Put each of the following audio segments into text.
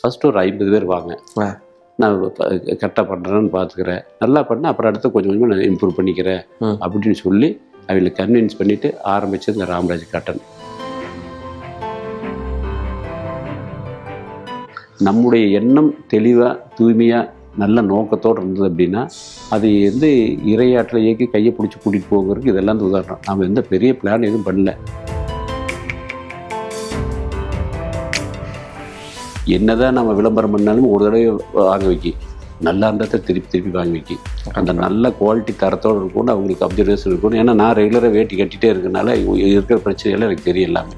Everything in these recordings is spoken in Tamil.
ஃபஸ்ட்டு ஒரு ஐம்பது பேர் வாங்க. நான் கரெக்டாக பண்ணுறேன்னு பார்த்துக்கிறேன் நல்லா பண்ணேன் அப்புறம் அடுத்து கொஞ்சம் கொஞ்சமாக நான் இம்ப்ரூவ் பண்ணிக்கிறேன். அப்படின்னு சொல்லி அவங்களை கன்வின்ஸ் பண்ணிவிட்டு ஆரம்பிச்சது இந்த ராமராஜ் காட்டன். நம்முடைய எண்ணம் தெளிவாக தூய்மையாக நல்ல நோக்கத்தோடு இருந்தது அப்படின்னா அது வந்து இரையாற்றலை இயக்கி கையை பிடிச்சி கூட்டிகிட்டு போகிறதுக்கு இதெல்லாம் உதாரணம். நாம் எந்த பெரிய பிளான் எதுவும் பண்ணல. என்னதான் நம்ம விளம்பரம் பண்ணாலும் ஒரு தடவை வாங்க வைக்கி. நல்லா இருந்ததை திருப்பி திருப்பி வாங்கி வைக்கி. அந்த நல்ல குவாலிட்டி தரத்தோடு இருக்கணும் அவங்களுக்கு அப்சர்வேஷன் இருக்கணும். ஏன்னா நான் ரெகுலராக வேட்டி கட்டிகிட்டே இருக்கனால இருக்கிற பிரச்சனைகள் எனக்கு தெரியும் எல்லாமே.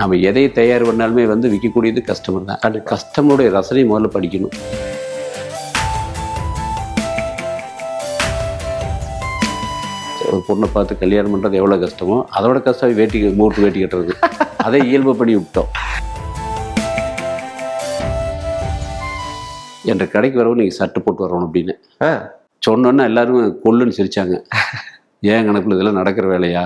நம்ம எதை தயார் பண்ணாலுமே வந்து விற்கக்கூடியது கஸ்டமர் தான். அது கஸ்டமருடைய ரசனை முதல்ல படிக்கணும். பொண்ணை பார்த்து கல்யாணம் பண்ணுறது எவ்வளோ கஷ்டமோ அதோட கஷ்டம் வேட்டி மூட்டு வேட்டி கட்டுறது. அதை இயல்பு பண்ணி விட்டோம். என்ற கடைக்கு வரவும் நீங்கள் சட்டை போட்டு வரணும் அப்படின்னு. சொன்னோன்னா எல்லாரும் கொல்லுன்னு சிரிச்சாங்க. ஏன் கணக்கில் இதெல்லாம் நடக்கிற வேலையா.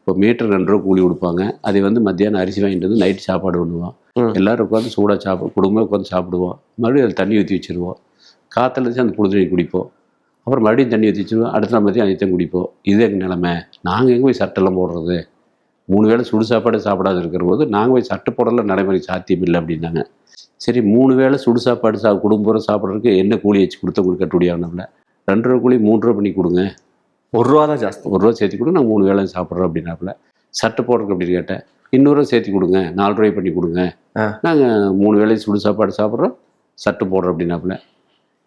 இப்போ மீட்டர் ரெண்டு ரூபா கூலி கொடுப்பாங்க. அதை வந்து மத்தியானம் அரிசி வாங்கிட்டு வந்து நைட்டு சாப்பாடு பண்ணுவோம். எல்லாரும் உட்காந்து சூடாக சாப்பிடு குடும்பமே உட்காந்து சாப்பிடுவோம். மறுபடியும் அதில் தண்ணி ஊற்றி வச்சிருவோம். காற்றுல அந்த புழுதண்ணி குடிப்போம். அப்புறம் மறுபடியும் தண்ணி ஊற்றி வச்சிருவோம் அடுத்த நாள் மதியம் அதைத்தான் குடிப்போம். இது எங்கள் நிலமை. நாங்கள் எங்கே போய் சட்டெல்லாம் போடுறது? மூணு வேளை சுடு சாப்பாடு சாப்பிடாது இருக்கிற போது நாங்கள் போய் சட்டை போடல நடைமுறை சாத்தியம் இல்லை அப்படின்னாங்க. சரி மூணு வேளை சுடு சாப்பாடு சா குடும்பம் சாப்பிட்றதுக்கு என்ன கூலி வச்சு கொடுத்து உங்களுக்கு கட்டுப்படி ஆகணும்ல? ரெண்டு ரூபா கூலி மூணு ரூபா பண்ணி கொடுங்க. ஒரு ரூபா தான் ஜாஸ்தி. ஒரு ரூபா சேர்த்து கொடுங்க நான் மூணு வேளை சாப்பிட்றோம் அப்படின்னாப்புல. சட்டை போடுறதுக்கு அப்படின்னு கேட்டேன். இன்னொரு சேர்த்து கொடுங்க நாலு ரூபாய் பண்ணி கொடுங்க. நாங்கள் மூணு வேளையும் சுடு சாப்பாடு சாப்பிட்றோம் சட்டை போடுறோம் அப்படின்னாப்புல.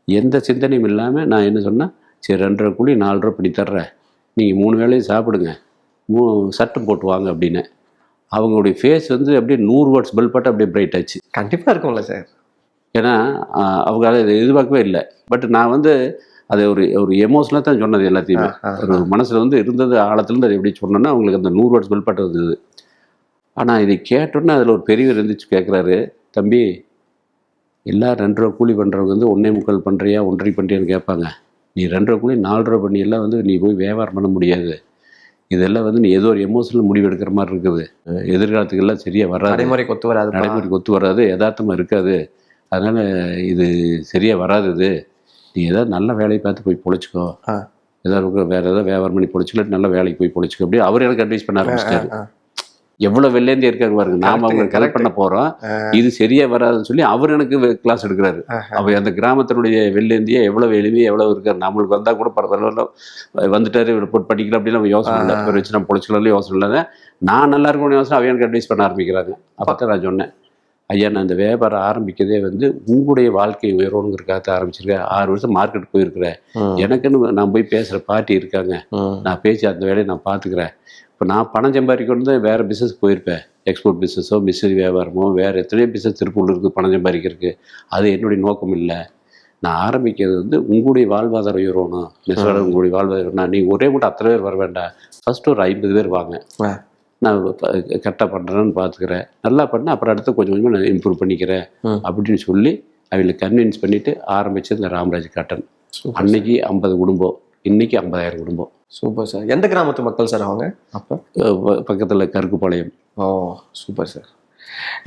எந்த சிந்தனையும் இல்லாமல் நான் என்ன சொன்னேன் சரி ரெண்டரை கூலி நாலு ரூபா பண்ணி தர்றேன் நீங்கள் மூணு வேளையும் சாப்பிடுங்க. மூ சட்டை போட்டு வாங்க அப்படின்னு. அவங்களுடைய ஃபேஸ் வந்து அப்படியே நூறு வாட்ஸ் பல்ப் பட்டு அப்படியே பிரைட் ஆச்சு கண்டிப்பா இருக்கும்ல சார் ஏன்னா அவங்க அதை எதிர்பார்க்கவே இல்லை. பட் நான் வந்து அதை ஒரு ஒரு எமோஷனலாக தான் சொன்னது எல்லாத்தையுமே. ஒரு மனசில் வந்து இருந்தது ஆழத்துலேருந்து அதை எப்படி சொன்னோன்னா அவங்களுக்கு அந்த நூறு வாட்ஸ் பல்பாட்டு வந்தது ஆனால் இதை கேட்டோன்னே அதில் ஒரு பெரியவர் இருந்துச்சு கேட்குறாரு தம்பி எல்லா ரெண்டு ரூபா கூலி பண்ணுறவங்க வந்து ஒன்றே முக்கால் பண்ணுறியா ஒன்றரை பண்ணுறியான்னு கேட்பாங்க. நீ ரெண்டு ரூபா கூலி நாலு ரூபா பண்ணி எல்லாம் வந்து நீ போய் வியாபாரம் பண்ண முடியாது. இதெல்லாம் வந்து நீ ஏதோ ஒரு எமோஷனல் முடிவு எடுக்கிற மாதிரி இருக்குது. எதிர்காலத்துக்கெல்லாம் சரியாக வராது. நடைமுறைக்கு ஒத்து வராது நடைமுறைக்கு ஒத்து வராது யதார்த்தமாக இருக்காது. அதனால் இது சரியாக வராது இது நீ ஏதாவது நல்ல வேலையை பார்த்து போய் பொழைச்சிக்கோ. ஏதாவது வேறு ஏதாவது வியாபாரம் பண்ணி பொழைச்சிக்கல நல்ல வேலைக்கு போய் பொழைச்சிக்கோ. அப்படி அவர் எனக்கு அட்வைஸ் பண்ண ஆரம்பிச்சிட்டாரு. எவ்வளோ வெள்ளேந்தே இருக்காரு பாருங்க. நாம correct. ஹெல்ப் பண்ண போகிறோம் இது சரியாக வராதுன்னு சொல்லி அவர் எனக்கு கிளாஸ் எடுக்கிறாரு. அப்போ அந்த கிராமத்தினுடைய வெள்ளேந்தியே எவ்வளோ எளிமையாக எவ்வளோ இருக்காரு. நம்மளுக்கு வந்தால் கூட பரவாயில்ல. வந்துட்டாரு போட்டு படிக்கல அப்படின்னு நம்ம யோசனை இல்லை. வச்சு நம்ம பொழைச்சிக்கலாம் யோசனை இல்லை. நான் நல்லா இருக்கணும்னு யோசனை அவன் எனக்கு அட்வைஸ் பண்ண ஆரம்பிக்கிறாங்க. அப்போ நான் சொன்னேன். ஐயா நான் இந்த வியாபாரம் ஆரம்பிக்கிறதே வந்து உங்களுடைய வாழ்க்கை உயரணுங்கிறதுக்காக ஆரம்பிச்சிருக்கேன். ஆறு வருஷம் மார்க்கெட் போயிருக்கிறேன். எனக்குன்னு நான் போய் பேசுகிற பார்ட்டி இருக்காங்க. நான் பேசி அந்த வேலையை நான் பார்த்துக்கிறேன் இப்போ நான் பணம் சம்பாதிக்கணும் தான் வேறு பிஸ்னஸ் போயிருப்பேன். எக்ஸ்போர்ட் பிஸ்னஸோ மிஷினரி வியாபாரமோ வேறு எத்தனையோ பிஸ்னஸ் திருப்பூர் இருக்குது பணம் சம்பாதிக்கிறதுக்கு. அது என்னுடைய நோக்கம் இல்லை. நான் ஆரம்பிக்கிறது வந்து உங்களுடைய வாழ்வாதாரம் உயரணும் நெசவாளர் உங்களுடைய வாழ்வாதாரம் நீங்கள் ஒரே மட்டும் அத்தனை பேர் வர வேண்டாம். ஃபஸ்ட்டு ஒரு ஐம்பது பேர் வாங்க. நான் கரெக்டாக பண்ணுறேன்னு பார்த்துக்கிறேன் நல்லா பண்ணேன் அப்புறம் அடுத்து கொஞ்சம் கொஞ்சமாக நான் இம்ப்ரூவ் பண்ணிக்கிறேன். அப்படின்னு சொல்லி அவங்களை கன்வின்ஸ் பண்ணிவிட்டு ஆரம்பிச்சது இந்த ராமராஜ் காட்டன். அன்னைக்கு ஐம்பது குடும்பம். இன்னைக்கு ஐம்பதாயிரம் குடும்பம். Super sir. எந்த கிராமத்து மக்கள் சார் அவங்க? அப்ப பக்கத்தில் கருக்குப்பாளையம் ஓ சூப்பர் சார்.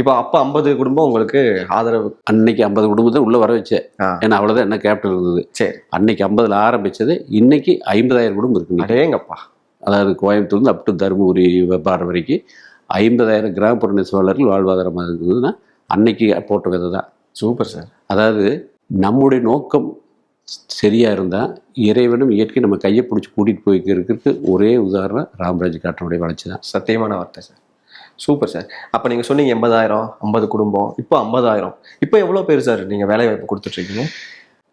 இப்போ அப்ப ஐம்பது குடும்பம் உங்களுக்கு ஆதரவு அன்னைக்கு ஐம்பது குடும்பத்தை உள்ளே வர வச்சேன். ஏன்னா அவ்வளோதான் என்ன கேபிட்டல் இருந்தது. சரி. அன்னைக்கு ஐம்பதில் ஆரம்பிச்சது இன்னைக்கு ஐம்பதாயிரம் குடும்பம் இருக்குங்க அடேங்கப்பா. அதாவது கோயம்புத்தூர்ந்து அப் டு தருமபுரி வெப்பாடு வரைக்கும் ஐம்பதாயிரம் கிராமப்புற நெசவாளர்கள் வாழ்வாதாரமாக இருக்குதுன்னா அன்னைக்கு போட்ட விதை தான் சூப்பர் சார். அதாவது நம்முடைய நோக்கம் சரியாக இருந்தால் இறைவனும் இயற்கை நம்ம கையை பிடிச்சி கூட்டிகிட்டு போய்க்கிறதுக்கு ஒரே உதாரணம் ராமராஜ் காட்டனுடைய வளர்ச்சி தான். சத்தியமான வார்த்தை சார். Super sir. அப்போ நீங்கள் சொன்னீங்க எண்பதாயிரம் ஐம்பது குடும்பம் இப்போ ஐம்பதாயிரம். இப்போ எவ்வளோ பேர் சார் நீங்கள் வேலை வாய்ப்பு கொடுத்துட்ருக்கீங்க?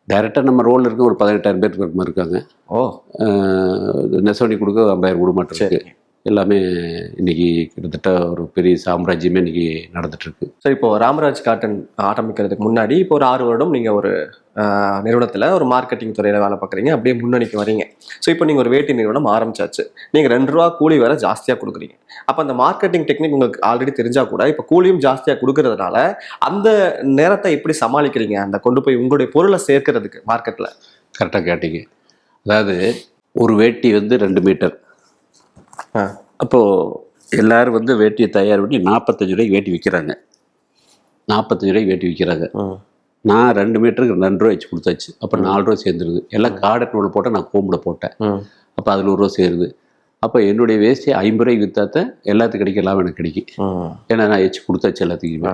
டைரெக்டாக நம்ம ரோலில் இருக்க ஒரு பதினெட்டாயிரம் பேர் இருக்காங்க. ஓ. ஆஹ் நெசவடி கொடுக்க ஐம்பதாயிரம் குடும்பம் மாட்டம் சரி. இருக்கு. எல்லாமே இன்னைக்கு கிட்டத்தட்ட ஒரு பெரிய சாம்ராஜ்யமே இன்னைக்கு நடந்துட்டு இருக்கு சார் இப்போ ராமராஜ் காட்டன் ஆரம்பிக்கிறதுக்கு முன்னாடி இப்போ ஒரு ஆறு வருடம் நீங்கள் ஒரு நிறுவனத்தில் ஒரு மார்க்கெட்டிங் துறையில் வேலை பார்க்குறீங்க. அப்படியே முன்னணிக்கு வரீங்க. ஸோ இப்போ நீங்கள் ஒரு வேட்டி நிறுவனம் ஆரம்பிச்சாச்சு. நீங்கள் ரெண்டு ரூபா கூலி வேற ஜாஸ்தியாக கொடுக்குறீங்க. அப்போ அந்த மார்க்கெட்டிங் டெக்னிக் உங்களுக்கு ஆல்ரெடி தெரிஞ்சா கூட இப்போ கூலியும் ஜாஸ்தியாக கொடுக்கறதுனால அந்த நேரத்தை எப்படி சமாளிக்கிறீங்க? அந்த கொண்டு போய் உங்களுடைய பொருளை சேர்க்கறதுக்கு மார்க்கெட்டில் கரெக்டாக கேட்டீங்க. அதாவது ஒரு வேட்டி வந்து ரெண்டு மீட்டர் அப்போது எல்லாரும் வந்து வேட்டியை தயார் பண்ணி நாற்பத்தஞ்சு ரூபாய்க்கு வேட்டி விற்கிறாங்க நாற்பத்தஞ்சு ரூபாய்க்கு வேட்டி விற்கிறாங்க. நான் ரெண்டு மீட்டருக்கு ரெண்டு ரூபா வச்சு கொடுத்தாச்சு. அப்போ நாலு ரூபா சேர்ந்துருது. எல்லாம் கார்டன் நூல் போட்டால் நான் கோம்பில் போட்டேன். அப்போ அது நூறுரூவா சேருது. அப்போ என்னுடைய வேஸ்டி ஐம்பது ரூபாய்க்கு விற்றாத்தான் எல்லாத்துக்கும் கிடைக்க லாபம் எனக்கு கிடைக்கும். ஏன்னா நான் வச்சு கொடுத்தாச்சு எல்லாத்துக்குமே.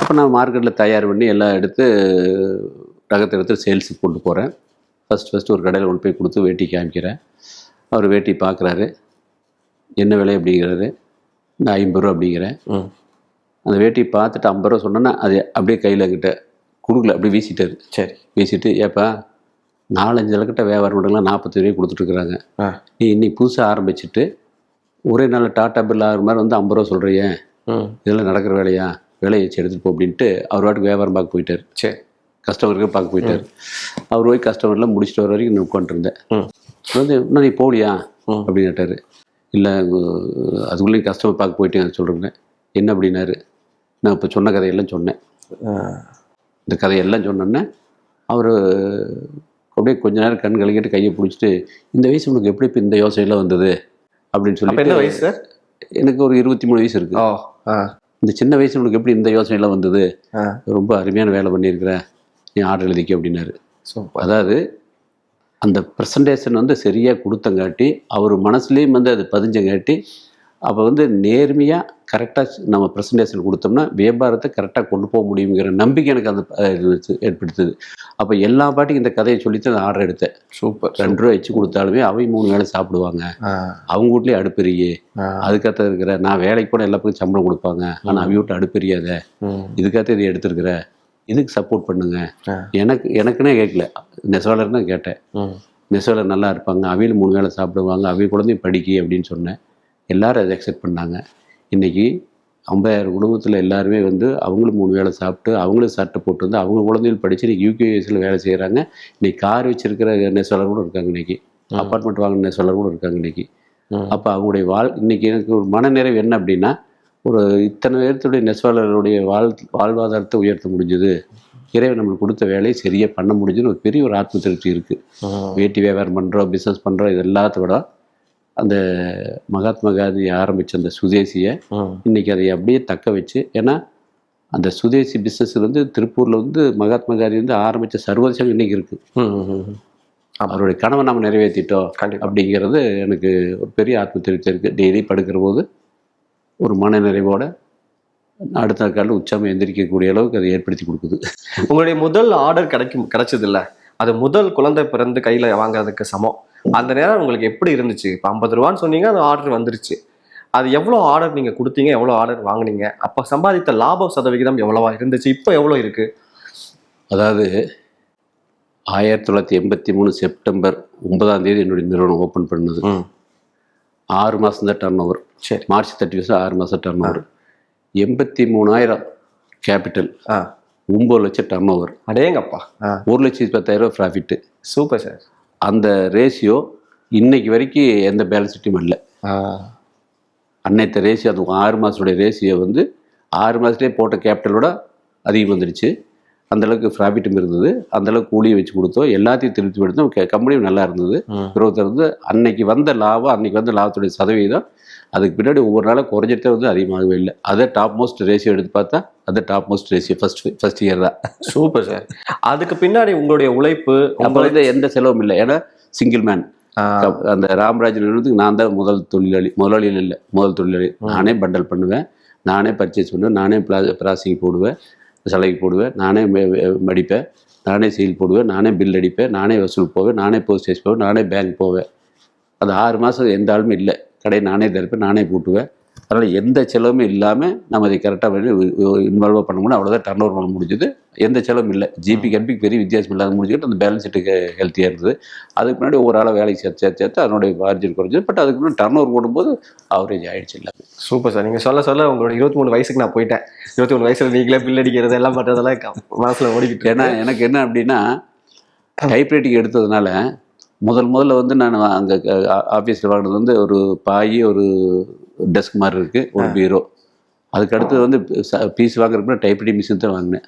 அப்போ நான் மார்க்கெட்டில் தயார் பண்ணி எல்லாம் எடுத்து ரகத்தை எடுத்து சேல்ஸுக்கு கொண்டு போகிறேன் ஃபஸ்ட் ஃபஸ்ட்டு ஒரு கடையில் கொண்டு போய் கொடுத்து வேட்டி காமிக்கிறேன். அவர் வேட்டி பார்க்குறாரு என்ன விலை அப்படிங்கிறாரு நான் ஐம்பது ரூபா அப்படிங்கிறேன். அந்த வேட்டி பார்த்துட்டு ஐம்பது ரூபா சொன்னேன்னா அது அப்படியே கையில் கிட்ட கொடுக்கல அப்படியே வீசிட்டாரு. சரி. வீசிட்டு ஏப்பா நாலஞ்சு இலக்கிட்ட வியாபாரம் பண்ணுறதுலாம் நாற்பத்தி ரூபாய் கொடுத்துட்ருக்குறாங்க. நீ இன்னைக்கு புதுசாக ஆரம்பிச்சிட்டு ஒரே நாள் டாட்டா பில் ஆகிற மாதிரி வந்து ஐம்பது ரூபா சொல்கிறியே. இதெல்லாம் நடக்கிற வேலையா? வேலையை வச்சு எடுத்துகிட்டு போ அப்படின்ட்டு அவர் வாட்டுக்கு வியாபாரம் பார்க்க போயிட்டார். சரி. கஸ்டமருக்கு பார்க்க போயிட்டார். அவர் போய் கஸ்டமர்லாம் முடிச்சிட்டு வர வரைக்கும் நான் உட்காந்துருந்தேன். வந்து இன்னும் நீ போகலையா? ம். அப்படின்னு கேட்டார் இல்லை அதுக்குள்ளேயும் கஸ்டமர் பார்க்க போயிட்டேன் சொல்கிறேன் என்ன அப்படின்னாரு? நான் இப்போ சொன்ன கதையெல்லாம் சொன்னேன். இந்த கதையெல்லாம் சொன்னோன்னே அவர் அப்படியே கொஞ்ச நேரம் கண் கலக்கிட்டு கையை பிடிச்சிட்டு இந்த வயசு உனக்கு எப்படி இப்போ இந்த யோசனையெல்லாம் வந்தது? அப்படின்னு அப்ப என்ன சொல்லி வயசு சார்? எனக்கு ஒரு இருபத்தி மூணு வயசு இருக்கு. இந்த சின்ன வயசு உனக்கு எப்படி இந்த யோசனையெல்லாம் வந்தது? ரொம்ப அருமையான வேலை பண்ணியிருக்கிற நீ ஆர்டர் எழுதிக்க அப்படின்னாரு. சூப்பர். அதாவது அந்த ப்ரெசன்டேஷன் வந்து சரியாக கொடுத்தங்காட்டி அவர் மனசுலேயும் வந்து அது பதிஞ்சங்காட்டி அப்போ வந்து நேர்மையாக கரெக்டாக நம்ம ப்ரெசன்டேஷன் கொடுத்தோம்னா வியாபாரத்தை கரெக்டாக கொண்டு போக முடியுங்கிற நம்பிக்கை எனக்கு அந்த ஏற்படுத்துது. அப்போ எல்லா பாட்டுக்கும் இந்த கதையை சொல்லித்தான் நான் ஆர்டர் எடுத்தேன். சூப்பர் ரெண்டு ரூபா வச்சு கொடுத்தாலுமே அவங்க மூணு வேளை சாப்பிடுவாங்க. அவங்க வீட்லேயே அடுப்பெரியே. அதுக்காக இருக்கிற நான் வேலைக்கு போனால் எல்லா பக்கம் சம்பளம் கொடுப்பாங்க. ஆனால் அவங்க வீட்டில் அடுப்பெரியாத. இதுக்காக இதை எடுத்திருக்கிற. இதுக்கு சப்போர்ட் பண்ணுங்க. எனக்கு எனக்குன்னே கேட்கல. நெசவாளர் தான் கேட்டேன். நெசவாளர் நல்லா இருப்பாங்க. அவியல் மூணு வேளை சாப்பிடுவாங்க. அவிய குழந்தையும் படிக்கி அப்படின்னு சொன்னேன். எல்லாரும் அதை அக்செப்ட் பண்ணாங்க. இன்னைக்கு ஐம்பதாயிரம் குடும்பத்தில் எல்லாருமே வந்து அவங்களும் மூணு வேளை சாப்பிட்டு அவங்களும் சட்டை போட்டு வந்து அவங்க குழந்தைகள் படித்து இன்னைக்கு யூகேஎஸ்ல வேலை செய்கிறாங்க இன்னைக்கு கார் வச்சிருக்கிற நெசவாளர் கூட இருக்காங்க இன்னைக்கு. ம். அப்பார்ட்மெண்ட் வாங்கின நெசவாளர் கூட இருக்காங்க இன்னைக்கு. ம். அப்போ அவங்களுடைய வாழ் இன்னைக்கு எனக்கு ஒரு மனநிறைவு என்ன அப்படின்னா ஒரு இத்தனை பேர்த்துடைய நெசவாளர்களுடைய வாழ் வாழ்வாதாரத்தை உயர்த்த முடிஞ்சது இறைவன் நம்மளுக்கு கொடுத்த வேலையை சரியாக பண்ண முடிஞ்சதுன்னு ஒரு பெரிய ஒரு ஆத்ம திருப்தி இருக்குது. வேட்டி வியாபாரம் பண்ணுறோம் பிஸ்னஸ் பண்ணுறோம் இது எல்லாத்த விட அந்த மகாத்மா காந்தி ஆரம்பித்த அந்த சுதேசியை ம். இன்னைக்கு அதை அப்படியே தக்க வச்சு ஏன்னா அந்த சுதேசி பிஸ்னஸ் வந்து திருப்பூரில் வந்து மகாத்மா காந்தி வந்து ஆரம்பித்த சர்வதேசம் இன்னைக்கு இருக்குது. அவருடைய கனவை நம்ம நிறைவேற்றிட்டோம் அப்படிங்கிறது எனக்கு ஒரு பெரிய ஆத்ம திருப்தி இருக்குது டெய்லி படுக்கிற போது ஒரு மன நிறைவோட அடுத்த காலில் உச்சாம எந்திரிக்கக்கூடிய அளவுக்கு அதை ஏற்படுத்தி கொடுக்குது. உங்களுடைய முதல் ஆர்டர் கிடைக்கும் கிடைச்சது இல்ல அது முதல் குழந்தை பிறந்து கையில வாங்குறதுக்கு சமம். அந்த நேரம் உங்களுக்கு எப்படி இருந்துச்சு? இப்போ ஐம்பது ரூபான்னு சொன்னீங்க அந்த ஆர்டர் வந்துருச்சு. அது எவ்வளோ ஆர்டர் நீங்க கொடுத்தீங்க எவ்வளோ ஆர்டர் வாங்குனீங்க? அப்போ சம்பாதித்த லாப சதவிகிதம் எவ்வளவா இருந்துச்சு? இப்போ எவ்வளோ இருக்கு? அதாவது ஆயிரத்தி தொள்ளாயிரத்தி எண்பத்தி மூணு செப்டம்பர் ஒன்பதாம் தேதி என்னுடைய நிறுவனம் ஓப்பன் பண்ணது. ஆறு மாதம் தான் டர்ன் ஓவர் சரி. மார்ச் தேர்ட்டி ஃபஸ்ட் ஆறு மாதம் டர்ன் ஓவர் எண்பத்தி மூணாயிரம் கேபிட்டல் ஆ. ஒம்பது லட்சம் டர்ன் ஓவர் அடேங்கப்பா. ஒரு லட்சத்தி பத்தாயிரம் ப்ராஃபிட்டு சூப்பர் சார். அந்த ரேஷியோ இன்னைக்கு வரைக்கும் எந்த பேலன்ஸ் ஷீட்டும் இல்லை அன்னைத்த ரேஷியோ அந்த ஆறு மாதத்துடைய ரேஷியோ வந்து ஆறு மாதத்துலேயே போட்ட கேபிட்டலோட அதிகம் வந்துடுச்சு. அந்தளவுக்கு ப்ராஃபிட்டும் இருந்தது. அந்தளவுக்கு கூலியை வச்சு கொடுத்தோம். எல்லாத்தையும் திருப்தி படுத்தோம் கம்பெனியும் நல்லா இருந்தது. growth இருந்து அன்னைக்கு வந்த லாபம் அன்னைக்கு வந்த லாபத்துடைய சதவீதம். அதுக்கு பின்னாடி ஒவ்வொரு நாளும் குறைஞ்சிட்டே வந்து அதிகமாகவே இல்லை. அதை டாப் மோஸ்ட் ரேஷியோ எடுத்து பார்த்தா அது top most ratio first first year தான். சூப்பர் சார் அதுக்கு பின்னாடி உங்களுடைய உழைப்பு வந்து எந்த செலவும் இல்லை. ஏன்னா சிங்கிள் மேன் அந்த ராமராஜ் நிறுவனத்துக்கு நான் தான் முதல் தொழிலாளி முதலாளியில் இல்லை. முதல் தொழிலாளி. நானே பண்டல் பண்ணுவேன். நானே பர்ச்சேஸ் பண்ணுவேன். நானே பிளா ப்ராசிங் போடுவேன். சலைக்கு போடுவேன். நானே மடிப்பேன். நானே சீல் போடுவேன். நானே பில் அடிப்பேன். நானே வசூல் போவேன். நானே போஸ்டேஜ் போவேன். நானே பேங்க் போவேன். அது ஆறு மாதம் எந்த ஆளுமே இல்லை. கடையை நானே திறப்பேன். நானே கூட்டுவேன். அதனால் எந்த செலவுமே இல்லாமல் நம்ம அதை கரெக்டாக பண்ணி இன்வால்வாக பண்ண முடியும் அவ்வளோதான் டர்ன் ஓவர் பண்ண முடிஞ்சது. எந்த செலவும் இல்லை. ஜிபி கன்பிக்கு பெரிய வித்தியாசம் இல்லாத முடிஞ்சுக்கிட்டு அந்த பேலன்ஸ் ஷீட்டுக்கு ஹெல்த்தியாக இருந்தது. அதுக்கு முன்னாடி ஒரு ஆளை வேலைக்கு சேர்த்து சேர்த்து சேர்த்து அதனுடைய மார்ஜின் குறைஞ்சது. பட் அதுக்கு முன்னாடி டர்ன் ஓவர் போடும்போது ஆவரேஜ் ஆயிடுச்சு எல்லாமே. சூப்பர் சார் நீங்க சொல்ல சொல்ல உங்களோட இருபத்தி மூணு வயசுக்கு நான் போயிட்டேன். இருபத்தி மூணு வயசுல நீங்களே பில் அடிக்கிறது எல்லாம் பண்றதெல்லாம் க- மனசுல ஓடிக்கிட்டு ஏன்னா. எனக்கு என்ன அப்படின்னா டைப்ரைட்டிங் எடுத்ததுனால முதல் முதல்ல வந்து நான் அங்கே ஆஃபீஸில் வாங்கினது வந்து ஒரு பாய் ஒரு டெஸ்க் மாதிரி இருக்குது ஒரு பீரோ அதுக்கு அடுத்தது வந்து பீஸ் வாங்குறதுக்கு டைப்ரைட்டிங் மிஷின் தான் வாங்கினேன்.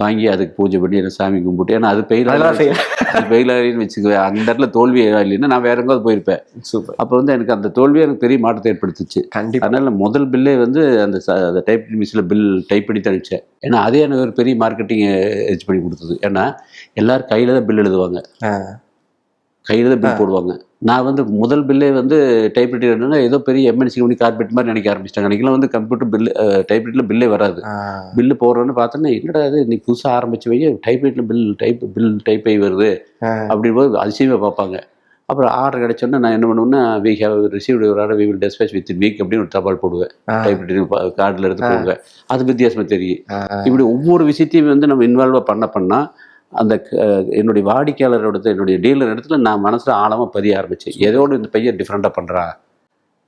வாங்கி அதுக்கு பூஜை பண்ணி அதை சாமி கும்பிட்டு ஏன்னா அது பெயில் அதெல்லாம் செய்ய அது ஃபெயிலாகின்னு வச்சுக்குவேன் அந்த இடத்துல தோல்வி இல்லைன்னா நான் வேற எங்காவது போயிருப்பேன். சூப்பர். அப்போ வந்து எனக்கு அந்த தோல்வி எனக்கு பெரிய மாற்றத்தை ஏற்படுத்துச்சு. கண்டிப்பா. அதனால முதல் பில்லே வந்து அந்த அந்த டைப் மிஷினில் பில் டைப் பண்ணி அனுப்பிச்சேன் ஏன்னா அதே எனக்கு ஒரு பெரிய மார்க்கெட்டிங் எச் பண்ணி கொடுத்தது. ஏன்னா எல்லாரும் கையில் தான் பில் எழுதுவாங்க. கையில் தான் பில் போடுவாங்க. நான் வந்து முதல் பில்லே வந்து டைப் ரைட்டிங் ஏதோ பெரிய எம்என்சி கம்பெனி கார்பெட் மாதிரி நினைக்க ஆரம்பிச்சிட்டாங்க. அன்றைக்கெல்லாம் வந்து கம்ப்யூட்டர் பில் டைப் ரைட்டில் பில்லே வராது. பில்லு போடுறோன்னு பார்த்தோன்னா என்னடா இது? நீ புதுசாக ஆரம்பிச்சு வை டைப் ரைட்டில் பில் டைப் பில் டைப் ஆகி வருது. ஆ. அப்படி போது அதிசயமாக பார்ப்பாங்க. அப்புறம் ஆர்டர் கிடைச்சோன்னே நான் என்ன பண்ணுவேன்னா வி ஹேவ் ரிசீவ்டு ஒரு order we will dispatch with week அப்படின்னு ஒரு தபால் போடுவேன். ஆ. டைப் ரைட்டிங் கார்டில் எடுத்து போடுவேன். அது வித்தியாசமாக தெரியும். இப்படி ஒவ்வொரு விஷயத்தையும் வந்து நம்ம இன்வால்வாக பண்ண பண்ணால் அந்த என்னுடைய வாடிக்கையாளரோட என்னுடைய டீலர் இடத்துல நான் மனசில் ஆழமாக பதிய ஆரம்பித்தேன் ஏதோடு இந்த பையன் டிஃப்ரெண்ட்டாக பண்ணுறா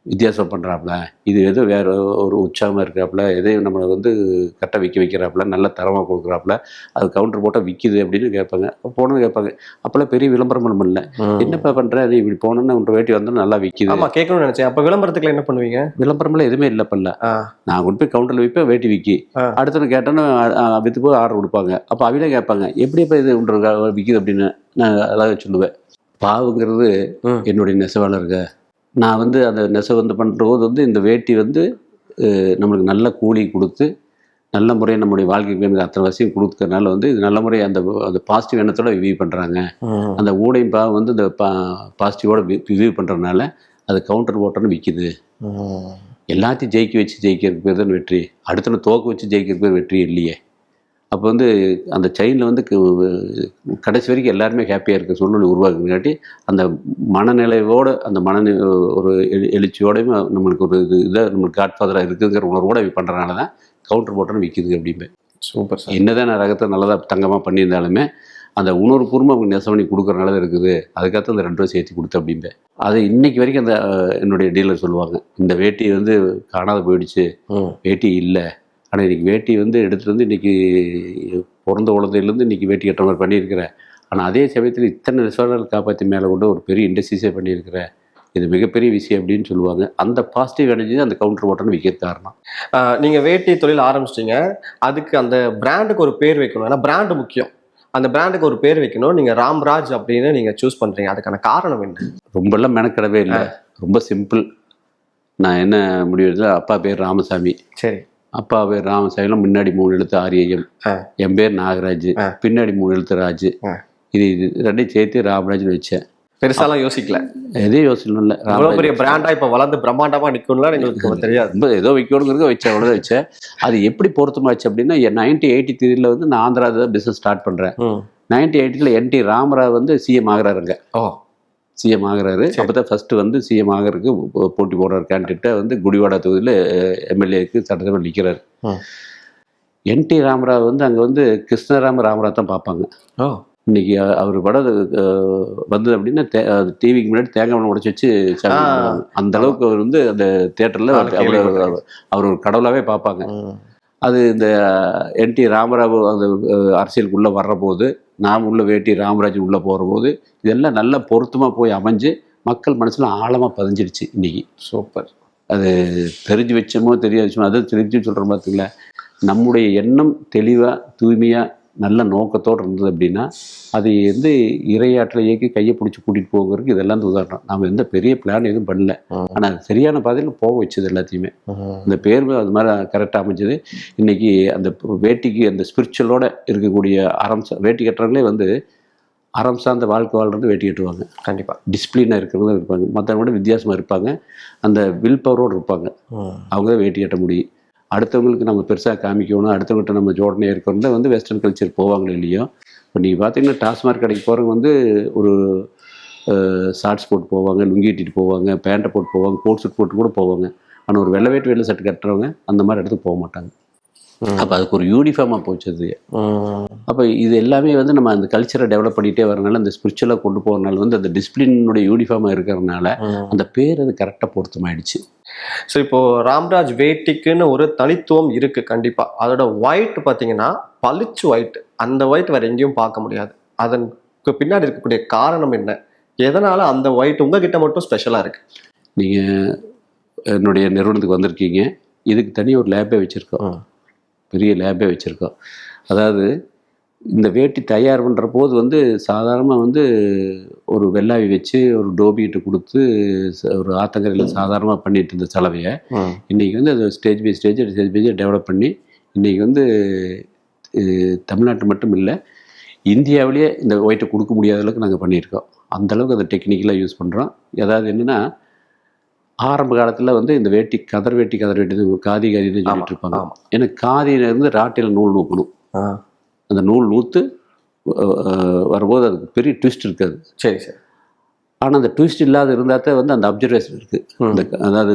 வித்தியாசம் பண்ணுறாப்புல இது ஏதோ வேற ஒரு உற்சாகமாக இருக்கிறாப்புல எதையும் நம்மளை வந்து கட்ட விற்க வைக்கிறாப்புல நல்ல தரமாக கொடுக்குறாப்புல அது கவுண்டர் போட்டால் விற்கிது அப்படின்னு கேட்பாங்க. போனது கேட்பாங்க. அப்போல்லாம் பெரிய விளம்பரம் பண்ணல. ம். என்னப்பா பண்ணுற நீ இப்படி போனோன்னா உன் வேட்டி வந்தால் நல்லா விற்கிது ஆமா கேட்கணும்னு நினைச்சேன். அப்ப விளம்பரத்துக்குலாம் என்ன பண்ணுவீங்க? விளம்பரம்லாம் எதுவுமே இல்லை பண்ணல. நான் கொண்டு போய் கவுண்டரில் வைப்பேன் வேட்டி விக்கி. ஆ. அடுத்தவங்க கேட்டோன்னா வித்து போய் ஆர்டர் கொடுப்பாங்க. அப்போ அவங்களே கேட்பாங்க எப்படி இப்போ இது விற்கிது அப்படின்னு. நான் அழகாக சொல்லுவேன். பாவுங்கிறது. என்னுடைய நெசவாளருங்க. நான் வந்து அந்த நெசவு வந்து பண்ணுற போது வந்து இந்த வேட்டி வந்து நம்மளுக்கு நல்ல கூலி கொடுத்து நல்ல முறையை நம்முடைய வாழ்க்கைக்கு அத்தனை வசதியும் கொடுக்கறனால வந்து இது நல்ல முறையை அந்த அந்த பாசிட்டிவ் எண்ணத்தோட வியூ பண்ணுறாங்க. அந்த ஊடையும் பா வந்து இந்த பா பாசிட்டிவோட வியூ பண்ணுறதுனால அது கவுண்டர் போட்டோன்னு விற்கிது. எல்லாத்தையும் ஜெயிக்க வச்சு ஜெயிக்கிறதுக்கு பேர் தான் வெற்றி அடுத்தவனை தோக்க வச்சு ஜெயிக்கிறதுக்கு பேர் வெற்றி இல்லையே அப்போ வந்து அந்த செயினில் வந்து கடைசி வரைக்கும் எல்லாருமே ஹாப்பியாக இருக்க சூழ்நிலை உருவாக்குங்காட்டி அந்த மனநிலையோட அந்த மன ஒரு எழு எழுச்சியோடையும் நம்மளுக்கு ஒரு இது இதை நம்மளுக்கு காட்ஃபாதராக இருக்குங்கிற உணர்வோட பண்ணுறனால தான் கவுண்டர் போட்டோன்னு விற்கிது அப்படிம்பேன். Super sir. என்னதான் நான் ரகத்தை நல்லதாக தங்கமாக பண்ணியிருந்தாலுமே அந்த உணர்வுபூர்வமாக அவங்க நெசவணி கொடுக்குறனால தான் இருக்குது. அதுக்காக அந்த ரெண்டு ரூபா சேர்த்து கொடுத்து அப்படிம்பேன். அதை இன்னைக்கு வரைக்கும் அந்த என்னுடைய டீலர் சொல்லுவாங்க. இந்த வேட்டி வந்து காணாத போயிடுச்சு. வேட்டி இல்லை. ஆனால் இன்னைக்கு வேட்டி வந்து எடுத்துகிட்டு வந்து இன்னைக்கு பிறந்த குழந்தையிலேருந்து இன்னைக்கு வேட்டி கட்டுற மாதிரி பண்ணியிருக்கிறேன் ஆனால் அதே சமயத்தில் இத்தனை நெசவாளர்கள் காப்பாற்றி மேலே கொண்டு ஒரு பெரிய இண்டஸ்ட்ரீஸே பண்ணியிருக்கிறேன் இது மிகப்பெரிய விஷயம் அப்படின்னு சொல்லுவாங்க. அந்த பாசிட்டிவ் எனர்ஜி அந்த கவுண்டர் ஓட்டன்னு விற்கிறது காரணம். ஆ, நீங்க வேட்டி தொழில் ஆரம்பிச்சிட்டீங்க. அதுக்கு அந்த பிராண்டுக்கு ஒரு பேர் வைக்கணும். ஏன்னா பிராண்டு முக்கியம். அந்த பிராண்டுக்கு ஒரு பேர் வைக்கணும். நீங்க ராம்ராஜ் அப்படின்னு நீங்க சூஸ் பண்றீங்க. அதுக்கான காரணம் என்ன? ரொம்பலாம் மெனக்கிடவே இல்லை. ரொம்ப சிம்பிள் நான் என்ன முடிவு அப்பா பேர் ராமசாமி. சரி. அப்பா பேர் ராமசாமிலாம் முன்னாடி மூணு எழுத்து ஆரியம். என் பேர் நாகராஜ். பின்னாடி மூணு எழுத்து ராஜ். இது இது ரெண்டையும் சேர்த்து ராமராஜ்னு வச்சேன். பெருசாலாம் யோசிக்கல. எதையும் யோசனை இல்லை. இவ்வளவு பெரிய பிராண்டா இப்ப வளர்ந்து பிரம்மாண்டமா நிக்கணும்லாம் எங்களுக்கு தெரியாது. ரொம்ப ஏதோ வைக்கணுங்கிறத வச்சேன் அவ்வளோதான் வச்சேன். அது எப்படி பொருத்தமாச்சு அப்படின்னா நைன்டீன் எயிட்டி த்ரீல வந்து நான் ஆந்திரா தான் பிஸ்னஸ் ஸ்டார்ட் பண்ணுறேன் ம். நைன்டீன் எயிட்டியில் என்டி ராமராவ் வந்து சிஎம் ஆகுறாருங்க. ஓ. சிஎம் ஆகுறாரு அப்போ தான் ஃபஸ்ட்டு வந்து சிஎம் ஆகிறதுக்கு போட்டி போடுறாரு கேண்டிடேட்டை வந்து குடிவாடா தொகுதியில் எம்எல்ஏக்கு சட்டசபை நிற்கிறாரு. என்டி ராமராவ் வந்து அங்கே வந்து கிருஷ்ணராம ராமராவ் தான் பார்ப்பாங்க இன்னைக்கு அவர் படம் வந்தது அப்படின்னா டிவிக்கு முன்னாடி தேங்காய் உடைச்சு வச்சு. அந்த அளவுக்கு அவர் வந்து அந்த தேட்டரில் அவர். அவர் ஒரு கடவுளாகவே பார்ப்பாங்க. அது இந்த என்டி ராமராவ் அந்த அரசியலுக்குள்ளே வர்றபோது நாம் உள்ள வேட்டி ராமராஜ் உள்ளே போகிற போது இதெல்லாம் நல்ல பொருத்தமாக போய் அமைஞ்சு மக்கள் மனசில் ஆழமாக பதிஞ்சிடுச்சு இன்னைக்கு. சூப்பர் அது தெரிஞ்சு வச்சோமோ தெரியாது வச்சோமோ அதை தெரிஞ்சு சொல்கிற பார்த்தீங்களா நம்முடைய எண்ணம் தெளிவாக தூய்மையாக நல்ல நோக்கத்தோடு இருந்தது அப்படின்னா அது வந்து இரையாற்றலை இயக்கி கையை பிடிச்சி கூட்டிகிட்டு போகிறதுக்கு இதெல்லாம் தான் உதாரணம். நாம் எந்த பெரிய பிளான் எதுவும் பண்ணல. ஆனால் சரியான பாதையில் போக வச்சது எல்லாத்தையுமே. ம். அந்த பேர் அது மாதிரி கரெக்டாக அமைஞ்சது. இன்னைக்கு அந்த வேட்டிக்கு அந்த ஸ்பிரிச்சுவலோட இருக்கக்கூடிய அறம் வேட்டி கட்டுறவங்களே வந்து அறம் சார்ந்த வாழ்க்கை வாழ்றது வேட்டி கட்டுவாங்க. கண்டிப்பா. டிசிப்ளினாக இருக்கிறவங்க இருப்பாங்க. மற்றவங்க விட வித்தியாசமாக இருப்பாங்க. அந்த வில் பவரோடு இருப்பாங்க. அவங்க தான் வேட்டி கட்ட முடியும். அடுத்தவங்களுக்கு நம்ம பெருசாக காமிக்கணும் அடுத்தவங்கள்ட்ட நம்ம ஜோடனே இருக்கணும் வந்து வெஸ்டர்ன் கல்ச்சர் போவாங்களே இல்லையோ? இப்போ நீங்கள் பார்த்தீங்கன்னா டாஸ்மார்க் கடைக்கு போகிறவங்க வந்து ஒரு ஷார்ட்ஸ் போட்டு போவாங்க லுங்கி இட்டிட்டு போவாங்க பேண்ட்டை போட்டு போவாங்க கோட் சூட் போட்டு கூட போவாங்க. ஆனால் ஒரு வெள்ளை வேட்டு வெள்ளை சட்டை கட்டுறவங்க அந்த மாதிரி இடத்துக்கு போக மாட்டாங்க. அப்போ அதுக்கு ஒரு யூனிஃபார்மாக போச்சு அது. அப்போ இது எல்லாமே வந்து நம்ம அந்த கல்ச்சரை டெவலப் பண்ணிகிட்டே வரனால அந்த ஸ்பிரிச்சுவலாக கொண்டு போகிறனால வந்து அந்த டிசிப்ளினுடைய யூனிஃபார்மாக இருக்கிறதுனால ம். அந்த பேர் அது கரெக்டாக பொருத்தமாயிடுச்சு. ஸோ இப்போ ராம்ராஜ் வேட்டிக்குன்னு ஒரு தனித்துவம் இருக்கு கண்டிப்பா. அதோட ஒயிட் பாத்தீங்கன்னா பளிச்சு ஒயிட் அந்த ஒயிட் வேற எங்கேயும் பார்க்க முடியாது. அதற்கு பின்னாடி இருக்கக்கூடிய காரணம் என்ன? எதனால அந்த ஒயிட் உங்ககிட்ட மட்டும் ஸ்பெஷலா இருக்கு? நீங்கள் என்னுடைய நிறுவனத்துக்கு வந்திருக்கீங்க. இதுக்கு தனி ஒரு லேபே வச்சுருக்கோம். பெரிய லேபே வச்சுருக்கோம். அதாவது இந்த வேட்டி தயார் பண்ணுற போது வந்து சாதாரணமாக வந்து ஒரு வெள்ளாவி வச்சு ஒரு டோபிகிட்ட கொடுத்து ஒரு ஆத்தங்கரையில் சாதாரணமாக பண்ணிட்டு இருந்த சலவையை. இன்றைக்கி வந்து அது stage by stage stage by develop பண்ணி இன்றைக்கி வந்து தமிழ்நாட்டு மட்டும் இல்லை இந்தியாவிலேயே இந்த ஒயிட்டை கொடுக்க முடியாத அளவுக்கு நாங்கள் பண்ணியிருக்கோம். அந்த அளவுக்கு அதை டெக்னிக்கலாக யூஸ் பண்ணுறோம் அதாவது என்னென்னா ஆரம்ப காலத்தில் வந்து இந்த வேட்டி கதர் வேட்டி கதர் வேட்டி காதி காதின்னு சொல்லிட்டு இருப்பாங்க. ஏன்னா காதியிலேருந்து ராட்டியில் நூல் நூக்கணும். அந்த நூல் நூற்று வரும்போது அதுக்கு பெரிய ட்விஸ்ட் இருக்காது. சரி சரி. ஆனால் அந்த ட்விஸ்ட் இல்லாத இருந்தால் தான் வந்து அந்த அப்சர்வேஷன் இருக்குது. அந்த அதாவது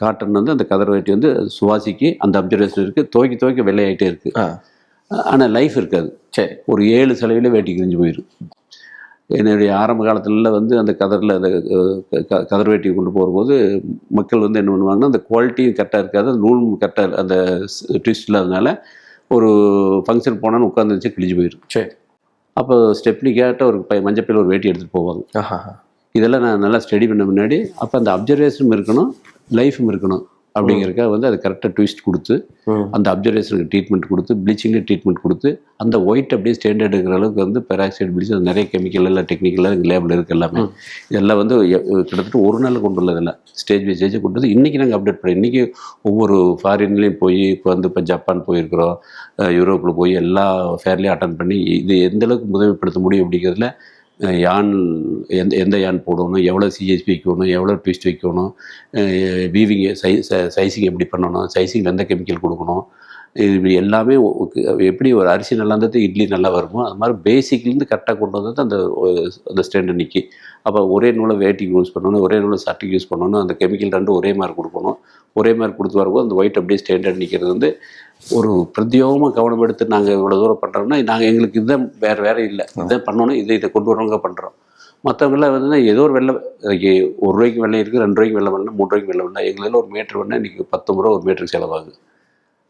காட்டன் வந்து அந்த கதர் வேட்டி வந்து சுவாசிக்கு அந்த அப்சர்வேஷன் இருக்குது துவைக்க துவைக்க வெள்ளையாயிட்டே இருக்குது ஆனால் லைஃப் இருக்காது. சரி. ஒரு ஏழு செலவில் வேட்டி கிழிஞ்சு போயிடும் என்னுடைய ஆரம்ப காலத்துல வந்து அந்த கதரில் அந்த கதர் வேட்டி கொண்டு போகும்போது மக்கள் வந்து என்ன பண்ணுவாங்கன்னா அந்த குவாலிட்டியும் கரெக்டாக இருக்காது நூலும் கரெக்டாக அந்த ட்விஸ்ட் இல்லாதனால ஒரு ஃபங்க்ஷன் போனான்னு உட்காந்து வச்சு கிழிஞ்சு போயிடும் சரி. அப்போ ஸ்டெப்னி கேட்ட ஒரு பை மஞ்சப்பையில் ஒரு வேட்டி எடுத்துகிட்டு போவாங்க. இதெல்லாம் நான் நல்லா ஸ்டடி பண்ண முன்னாடி அப்போ அந்த அப்சர்வேஷனும் இருக்கணும் லைஃபும் இருக்கணும். அப்படிங்கிறக்காக வந்து அது கரெக்டாக ட்விஸ்ட் கொடுத்து அந்த அப்சர்வேஷனுக்கு ட்ரீட்மெண்ட் கொடுத்து ப்ளீச்சிங்லேயே ட்ரீட்மெண்ட் கொடுத்து அந்த ஒயிட் அப்படியே ஸ்டாண்டர்ட் இருக்கிற அளவுக்கு வந்து பெராக்சைடு ப்ளீச் அது நிறைய கெமிக்கல் எல்லாம் டெக்னிக்கலாக லேபில் இருக்குது எல்லாமே. இதெல்லாம் வந்து கிட்டத்தட்ட ஒரு நாள் கொண்டு வரதில்ல ஸ்டேஜ் பை ஸ்டேஜ் கொண்டு வந்து இன்றைக்கி நாங்கள் அப்டேட் பண்ணோம் இன்றைக்கி ஒவ்வொரு ஃபாரின்லேயும் போய் இப்போ வந்து இப்போ ஜப்பான் போயிருக்கிறோம் யூரோப்பில் போய் எல்லா ஃபேர்லேயும் அட்டன் பண்ணி இது எந்த அளவுக்கு முதன்மைப்படுத்த முடியும் அப்படிங்கிறதுல யான் எந்த எந்த யான் போடணும்? எவ்வளோ சிஎஸ்பி வைக்கணும்? எவ்வளோ ட்விஸ்ட் வைக்கணும்? வீவிங் சை சைஸிங் எப்படி பண்ணணும்? சைஸிங்கில் எந்த கெமிக்கல் கொடுக்கணும்? இது எல்லாமே எப்படி ஒரு அரிசி நல்லா இருந்தது இட்லி நல்லா வருமோ அது மாதிரி பேசிக்லேருந்து கரெக்டாக கொண்டு வந்தது அந்த அந்த ஸ்டாண்டர்ட் நிற்கி அப்போ ஒரே நூலை வேட்டிங் யூஸ் பண்ணணும் ஒரே நூலை சட்டைக்கு யூஸ் பண்ணணும் அந்த கெமிக்கல் ரெண்டும் ஒரே மாதிரி கொடுக்கணும். ஒரே மாதிரி கொடுத்து வரும்போது அந்த ஒயிட் அப்படியே ஸ்டாண்டர்ட் நிற்கிறது வந்து ஒரு பிரத்யோகமாக கவனம் எடுத்து நாங்கள் இவ்வளோ தூரம் பண்ணுறோம்னா நாங்கள் எங்களுக்கு இதுதான் வேறு வேறு இல்லை. இதை பண்ணணும் இதை இதை கொண்டு வரவங்க பண்ணுறோம் மற்றவங்களாம் வந்து ஏதோ ஒரு வெள்ளை இன்னைக்கு ஒரு ரூபாய்க்கு வெள்ளை இருக்குது ரெண்டு ரூபாய்க்கு வெள்ளை பண்ணால் மூணு ரூபாய்க்கு வெள்ளை பண்ணால் எங்களெல்லாம் ஒரு மீட்டர் வேணால் இன்றைக்கி பத்தொம்பது ரூபா ஒரு மீட்டருக்கு செலவாகுது.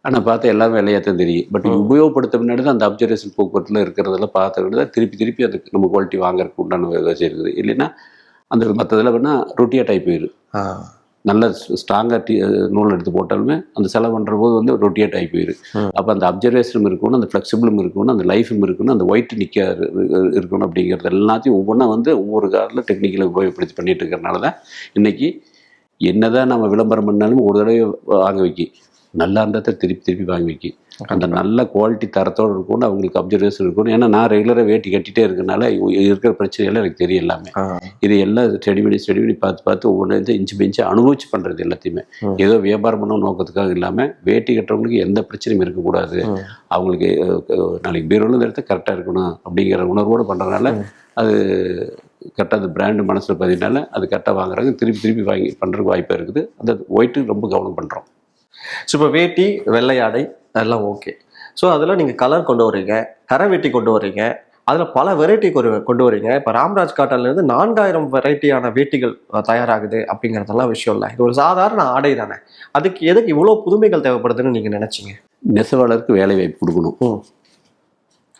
ஆனால் பார்த்தா எல்லாரும் வெள்ளையாத்தான் தெரியும். பட் உபயோகப்படுத்த முன்னாடி தான் அந்த அப்சர்வேஷன் போக்குவரத்தில் இருக்கிறதெல்லாம் பார்த்த தான் திருப்பி திருப்பி அது நம்ம குவாலிட்டி வாங்குறதுக்கு உண்டான விவசாயம் இருக்குது. இல்லைன்னா அந்த மற்றதில் வேணால் ரொட்டியாக டைப் போயிடும் நல்ல ஸ்ட்ராங்காக டி நூல் எடுத்து போட்டாலுமே அந்த செலவு பண்ணுற போது வந்து ரொட்டியாக டைப் போயிடும். அப்போ அந்த அப்சர்வேஷனும் இருக்கணும் அந்த ஃப்ளெக்சிபிளும் இருக்கணும் அந்த லைஃபும் இருக்கணும் அந்த ஒயிட் நிற்க இருக்கணும் அப்படிங்கிறது எல்லாத்தையும் ஒவ்வொன்றா வந்து ஒவ்வொரு காரில் டெக்னிக்கலை உபயோகப்படுத்தி பண்ணிட்டு இருக்கிறனால தான் இன்றைக்கி என்னதான் நம்ம விளம்பரம் பண்ணாலும் ஒரு தடவை வாங்க வைக்கி. நல்லா இருந்தால் தான் திருப்பி திருப்பி வாங்கி வைக்கி. அந்த நல்ல குவாலிட்டி தரத்தோடு இருக்கணும் அவங்களுக்கு அப்சர்வேஷன் இருக்கணும். ஏன்னா நான் ரெகுலராக வேட்டி கட்டிகிட்டே இருக்கனால இ- இருக்கிற பிரச்சனைகள் எனக்கு தெரியும் எல்லாமே. இது எல்லாம் ஸ்டடி பண்ணி ஸ்டடி பண்ணி பார்த்து பார்த்து ஒவ்வொன்று இன்ச்சு பெஞ்சு அனுபவிச்சு பண்ணுறது எல்லாத்தையுமே. ஏதோ வியாபாரம் பண்ண நோக்கத்துக்காக இல்லாமல் வேட்டி கட்டுறவங்களுக்கு எந்த பிரச்சனையும் இருக்கக்கூடாது. அவங்களுக்கு நாளைக்கு பீரோல எடுத்து கரெக்டாக இருக்கணும் அப்படிங்கிற உணர்வோடு பண்ணுறதுனால அது கரெக்டாக அந்த பிராண்டு மனசில் பதினால அது கரெக்டாக வாங்குறாங்க. திருப்பி திருப்பி வாங்கி பண்ணுறதுக்கு வாய்ப்பாக இருக்குது. அந்த ஒயிட்டு ரொம்ப கவனம் பண்ணுறோம் ஸோ இப்போ வேட்டி வெள்ளையாடை அதெல்லாம் ஓகே ஸோ அதில் நீங்கள் கலர் கொண்டு வர்றீங்க கரை வேட்டி கொண்டு வர்றீங்க அதில் பல வெரைட்டி கொண்டு கொண்டு வரீங்க இப்போ ராம்ராஜ் காட்டன்லேருந்து நான்காயிரம் வெரைட்டியான வேட்டிகள் தயாராகுது அப்படிங்கிறதெல்லாம் விஷயம் இல்லை. இது ஒரு சாதாரண ஆடை தானே. அதுக்கு எதுக்கு இவ்வளோ புதுமைகள் தேவைப்படுதுன்னு நீங்கள் நினச்சிங்க? நெசவாளருக்கு வேலை வாய்ப்பு கொடுக்கணும்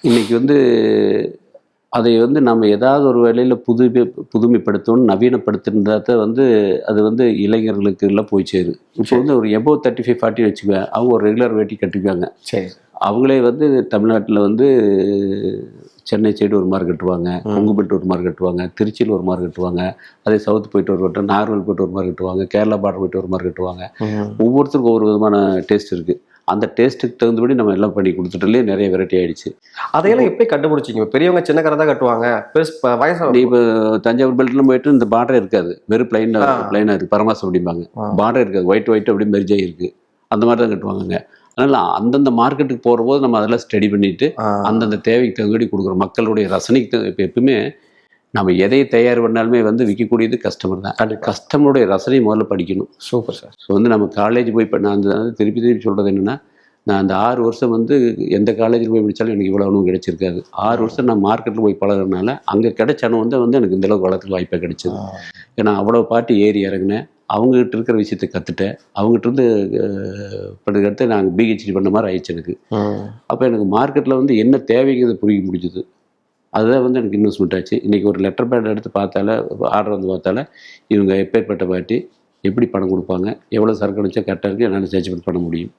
இன்னைக்கு வந்து அதை வந்து நம்ம ஏதாவது ஒரு வேலையில் புது புதுமைப்படுத்தணும் நவீனப்படுத்தினா தான் வந்து அது வந்து இளைஞர்களுக்கு எல்லாம் போய் சேரு. இப்போ வந்து ஒரு எபோ தேர்ட்டி ஃபைவ் ஃபார்ட்டி வச்சுக்குவேன் அவங்க ஒரு ரெகுலர் வேட்டி கட்டிக்குவாங்க. சரி. அவங்களே வந்து தமிழ்நாட்டில் வந்து சென்னை சைடு ஒரு மாதிரி கட்டுவாங்க கொங்குபெட்டு ஒரு மாதிரி கட்டுவாங்க திருச்சியில் ஒரு மாதிரி கட்டுவாங்க அதே சவுத் போயிட்டு ஒரு வட்டம் நாகர்கோவில் போயிட்டு ஒரு மாதிரி கட்டுவாங்க கேரளா பார்டர் போயிட்டு ஒரு மாதிரி கட்டுவாங்க. ஒவ்வொருத்தருக்கும் ஒவ்வொரு விதமான டேஸ்ட் இருக்குது அந்த டேஸ்ட்டுக்கு தகுந்தபடி நம்ம எல்லாம் பண்ணி கொடுத்துட்டுலே நிறைய வெரைட்டி ஆயிடுச்சு. அதையெல்லாம் எப்படி கண்டுபிடிச்சிங்க? பெரியவங்க சின்ன கரை தான் கட்டுவாங்க. பெருசு வயசு இப்போ தஞ்சாவூர் பெல்ட்லாம் போயிட்டு இந்த பார்டரே இருக்காது. வெறும் பிளைனாக. பிளைனாக இருக்குது பரமாசம் அப்படிம்பாங்க. பார்டர் இருக்காது. ஒயிட் ஒயிட் அப்படி மெரிஜாக இருக்குது அந்த மாதிரி தான் கட்டுவாங்கங்க. அதனால் அந்தந்த மார்க்கெட்டுக்கு போகிற போது நம்ம அதெல்லாம் ஸ்டடி பண்ணிட்டு ஆ, அந்தந்த தேவைக்கு தகுந்தபடி கொடுக்குறோம். மக்களுடைய ரசனைக்கு இப்போ எப்பவுமே நம்ம எதை தயார் பண்ணாலுமே வந்து விற்கக்கூடியது கஸ்டமர் தான். கண்டிப்பா. கஸ்டமருடைய ரசனையை முதல்ல படிக்கணும். சூப்பர் சார் ஸோ வந்து நம்ம காலேஜ் போய் நான் அந்த அது திருப்பி திருப்பி சொல்கிறது என்னென்னா நான் அந்த ஆறு வருஷம் வந்து எந்த காலேஜில் போய் படித்தாலும் எனக்கு இவ்வளோ அனுபவம் கிடைச்சிருக்காது. ஆறு வருஷம் நான் மார்க்கெட்டில் போய் பழகுறதுனால அங்கே கிடைச்ச அனுபவம் வந்து வந்து எனக்கு இந்த அளவுக்கு வளர்த்துக்கு வாய்ப்பாக கிடைச்சது. ஏன்னா அவ்வளோ பாட்டு ஏறி இறங்கினேன். அவங்ககிட்ட இருக்கிற விஷயத்தை கற்றுட்டேன் அவங்ககிட்ட இருந்து படுக்கடுத்து நாங்கள் பிஹெச்டி பண்ண மாதிரி ஆயிடுச்சு எனக்கு. அப்போ எனக்கு மார்க்கெட்டில் வந்து என்ன தேவைங்கிறத புரிய முடிஞ்சுது. அதுதான் வந்து எனக்கு இன்வெஸ்ட்மெண்ட் ஆச்சு. இன்றைக்கி ஒரு லெட்டர் பேட் எடுத்து பார்த்தால ஆர்டர் வந்து பார்த்தால இவங்க எப்பேற்பட்ட பாட்டி எப்படி பணம் கொடுப்பாங்க எவ்வளோ சரக்கு அடிச்சா கரெக்டாக இருக்குது என்னால் ஜட்ஜ்மெண்ட் பண்ண முடியும்.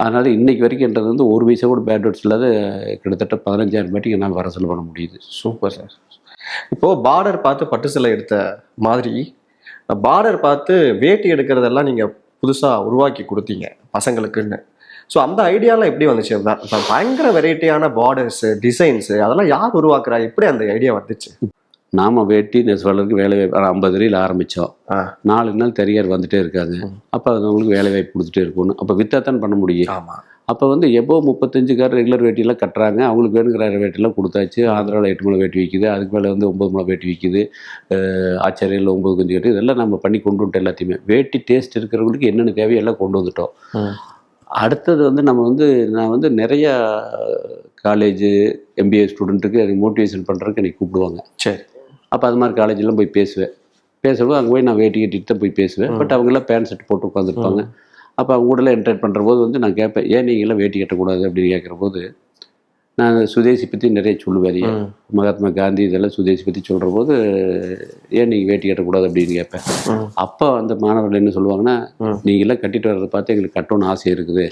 அதனால் இன்னைக்கு வரைக்கும்ன்றது வந்து ஒரு பைசா கூட பேட் வேர்ட்ஸ் இல்லாத கிட்டத்தட்ட பதினஞ்சாயிரம் பேட்டிக்கு என்னால் வர பண்ண முடியுது. சூப்பர் சார் இப்போ பார்டர் பார்த்து பட்டு சிலை எடுத்த மாதிரி பார்டர் பார்த்து வேட்டி எடுக்கிறதெல்லாம் நீங்கள் புதுசாக உருவாக்கி கொடுத்தீங்க பசங்களுக்குன்னு. ஸோ அந்த ஐடியாலாம் எப்படி வந்துச்சு ப- பயங்கர வெரைட்டியான பார்டர்ஸ் டிசைன்ஸ் அதெல்லாம் யார் உருவாக்குறா? எப்படி அந்த ஐடியா வந்துச்சு? நாம வேட்டி நெசவாளருக்கு வேலை வாய்ப்பு ஐம்பது ரீல் ஆரம்பித்தோம். நாலு நாள் தறியார் வந்துட்டே இருக்காங்க அப்போ அது அவங்களுக்கு வேலை வாய்ப்பு கொடுத்துட்டே இருக்கணும் அப்போ வித்தாத்தான் பண்ண முடியும். அப்போ வந்து எப்போ முப்பத்தஞ்சுக்கார ரெகுலர் வேட்டியெல்லாம் கட்டுறாங்க. அவங்களுக்கு வேணுங்கிற வேட்டியெல்லாம் கொடுத்தாச்சு. ஆந்திராவில் எட்டு முளை வேட்டி விற்கிது அதுக்கு மேலே வந்து ஒம்பது முளை வேட்டி விற்கிது ஆச்சாரியில் ஒம்பது குஞ்சு வேட்டி இதெல்லாம் நம்ம பண்ணி கொண்டு வந்துட்டோம் எல்லாத்தையுமே. வேட்டி டேஸ்ட் இருக்கிறவங்களுக்கு என்னென்ன தேவையோ எல்லாம் கொண்டு வந்துட்டோம். அடுத்தது வந்து நம்ம வந்து நான் வந்து நிறைய காலேஜு எம்பிஏ ஸ்டூடெண்ட்டுக்கு எனக்கு மோட்டிவேஷன் பண்ணுறதுக்கு என்னை கூப்பிடுவாங்க. சரி. அப்போ அது மாதிரி காலேஜெல்லாம் போய் பேசுவேன். பேசும்போது அங்கே போய் நான் வேட்டி கட்டிட்டு தான் போய் பேசுவேன். பட் அவங்கெல்லாம் பேண்ட் ஷர்ட் போட்டு உட்காந்துருப்பாங்க அப்போ அவங்க கூடலாம் என்டர்டைன் பண்ணுற போது வந்து நான் கேட்பேன் ஏன் நீங்களாம் வேட்டி கட்டக்கூடாது? அப்படின்னு கேட்குற போது நான் சுதேசி பற்றி நிறைய. ம். மகாத்மா காந்தி இதெல்லாம் சுதேசி பற்றி சொல்கிற போது ஏன் நீங்கள் வேட்டி கட்டக்கூடாது அப்படின்னு கேட்பேன். அப்போ அந்த மாணவர்கள் என்ன சொல்லுவாங்கன்னா ம். நீங்களாம் கட்டிட்டு வர்றதை பார்த்து எங்களுக்கு கட்டணும்னு ஆசை இருக்குது.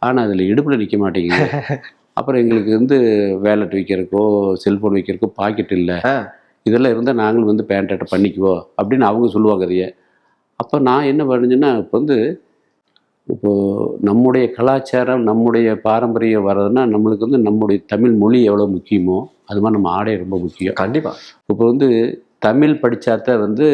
ஆனால் அதில் இடுப்பில் நிற்க மாட்டேங்குது அப்புறம் எங்களுக்கு வந்து வேலட் வைக்கிறக்கோ செல்ஃபோன் வைக்கிறக்கோ பாக்கெட் இல்லை. இதெல்லாம் இருந்தால் நாங்களும் வந்து பேண்ட் பண்ணிக்குவோம் அப்படின்னு அவங்க சொல்லுவாங்க அதையே அப்போ நான் என்ன பண்ணுச்சுன்னா இப்போ வந்து இப்போது நம்முடைய கலாச்சாரம் நம்முடைய பாரம்பரியம் வர்றதுன்னா நம்மளுக்கு வந்து நம்முடைய தமிழ் மொழி எவ்வளோ முக்கியமோ அது மாதிரி நம்ம ஆடை ரொம்ப முக்கியம். கண்டிப்பா. இப்போ வந்து தமிழ் படித்தாத்தான் வந்து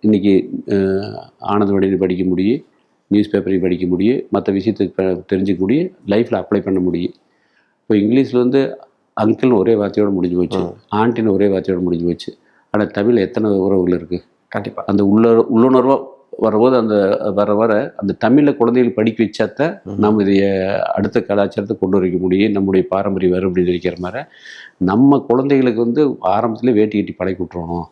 இன்னைக்கு அஹ், ஆனந்தவடின்னு படிக்க முடியும் நியூஸ் பேப்பரையும் படிக்க முடியும் மற்ற விஷயத்துக்கு தெரிஞ்சுக்க முடியும் லைஃப்பில் அப்ளை பண்ண முடியும். இப்போ இங்கிலீஷில் வந்து அங்கிள்னு ஒரே வார்த்தையோட முடிஞ்சு போச்சு ஆண்டின்னு ஒரே வார்த்தையோட முடிஞ்சு போச்சு. ஆனால் தமிழ் எத்தனை உறவுகள் இருக்குது கண்டிப்பா. அந்த உள்ள உள்ளுணர்வாக வரும்போது அந்த வர வர அந்த தமிழில் குழந்தைகள் படிக்க வச்சாத்தான் நம்ம இதைய அடுத்த கலாச்சாரத்தை கொண்டு வைக்க முடியும். நம்முடைய பாரம்பரியம் வரும் அப்படின்னு நினைக்கிற மாதிரி நம்ம குழந்தைகளுக்கு வந்து ஆரம்பத்திலே வேட்டி கட்டி பழக்கி விட்டுறணும்.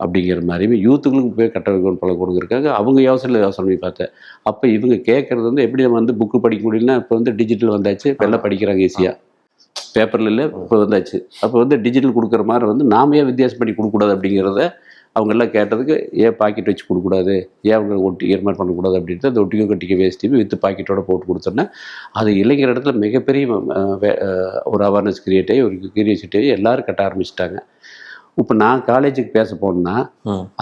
அப்படிங்கிற மாதிரி யூத்துகளுக்கு போய் கட்ட வைக்கணும் பழக்க கொடுக்குறக்காக அவங்க யோசனை யோசனை பண்ணி பார்த்தேன். அப்போ இவங்க கேட்குறது வந்து எப்படி நம்ம வந்து புக்கு படிக்க முடியலன்னா இப்போ வந்து டிஜிட்டல் வந்தாச்சு. இப்போ எல்லாம் படிக்கிறாங்க ஈஸியாக பேப்பரில் இல்லை இப்போ வந்தாச்சு. அப்போ வந்து டிஜிட்டல் கொடுக்குற மாதிரி வந்து நாம ஏன் வித்தியாசம் பண்ணி கொடுக்கக்கூடாது அப்படிங்கிறத அவங்க எல்லாம் கேட்டதுக்கு ஏன் பாக்கெட் வச்சு கொடுக்கக்கூடாது? ஏன் அவங்க ஒட்டிக்கிற மாதிரி பண்ணக்கூடாது? அப்படின்ட்டு அந்த ஒட்டிக்கோ கட்டிக்க வேஸ்ட்டு வித்து பாக்கெட்டோட போட்டு கொடுத்தோன்னா அது இளைஞர் இடத்துல மிகப்பெரிய ஒரு அவேர்னஸ் கிரியேட் ஆகி ஒரு கியூரியாசிட்டி ஆகி எல்லாரும் கட்ட ஆரம்பிச்சிட்டாங்க. இப்போ நான் காலேஜுக்கு பேச போனேன்னா.